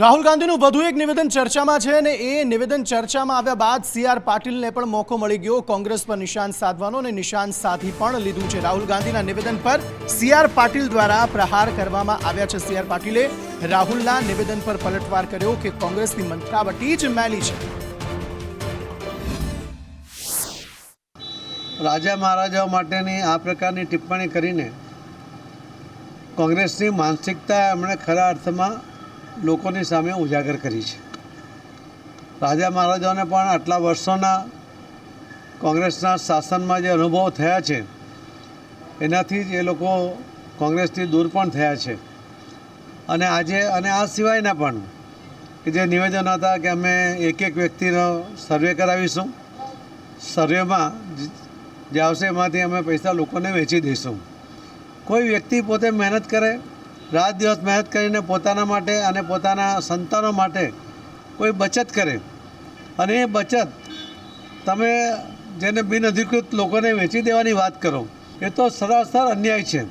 રાહુલ ગાંધીનું વધુ એક નિવેદન ચર્ચામાં છે અને એ નિવેદન ચર્ચામાં આવ્યા બાદ સી આર પાટીલને પણ મોકો મળી ગયો. કોંગ્રેસ પર નિશાન સાધવાનો અને નિશાન સાધી પણ લીધું છે. રાહુલ ગાંધીના નિવેદન પર સી આર પાટીલ દ્વારા પ્રહાર કરવામાં આવ્યા છે. સી આર પાટીલે રાહુલના નિવેદન પર પલટવાર કર્યો કે કોંગ્રેસની મંત્રાવટી જ મેલી છે. રાજા મહારાજાઓ માટેની આ પ્રકારની ટિપ્પણી કરીને કોંગ્રેસની માનસિકતા એમણે ખરા અર્થમાં લોકોની સામે ઉજાગર કરી છે. રાજા મહારાજાઓને પણ આટલા વર્ષોના કોંગ્રેસના શાસનમાં જે અનુભવ થયા છે, એનાથી જ એ લોકો કોંગ્રેસથી દૂર પણ થયા છે. અને આજે, અને આ સિવાયના પણ કે જે નિવેદન હતા કે અમે એક એક વ્યક્તિનો સર્વે કરાવીશું, સર્વેમાં જે આવશે એમાંથી અમે પૈસા લોકોને વેચી દઈશું. કોઈ વ્યક્તિ પોતે મહેનત કરે રાત દિવસ મહેનત કરીને પોતાના માટે અને પોતાના સંતાનો માટે કોઈ બચત કરે. અને એ બચત તમે જેને બિનઅધિકૃત લોકોને વેચી દેવાની વાત કરો, એ તો સરાસર અન્યાય છે.